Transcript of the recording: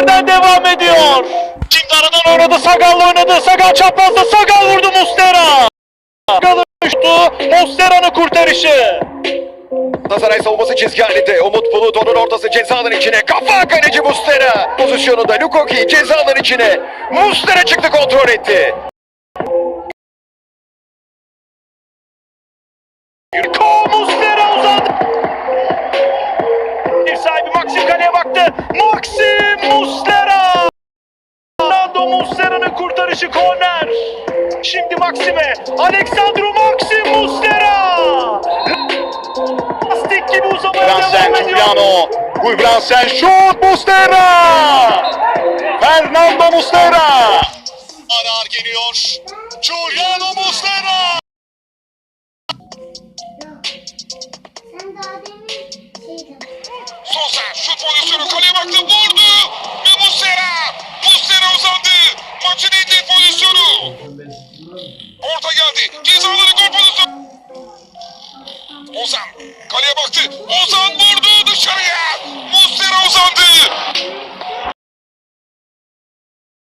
yerden devam ediyor. Şimdi oynadı. Sagal'la oynadı. Sagal çaprazda. Sagal vurdu Mustera. Sagal'ın uçtu. Mustera'nın kurtarışı. Galatasaray savunması çizgi. Umut Bulut onun ortası cezaların içine. Kafa kaleci Mustera. Pozisyonunda Lukoki cezaların içine. Mustera çıktı kontrol etti. Ko Mustera uzandı. Bir sahibi Maxim kaleye baktı. Maxim kurtarışı korner. Şimdi Maxim'e. Alexandru Maxim Mustera. Lastik gibi uzamaya Bransen devam ediyor. Giuliano. Gul Bransen şut Mustera. Fernando Mustera. Arar geliyor. Giuliano Muslera. Sen daha demin şeydi. Sosa şut pozisyonu kaleye baktı vurdu. Ozan. Kaleye baktı. Ozan vurdu dışarıya.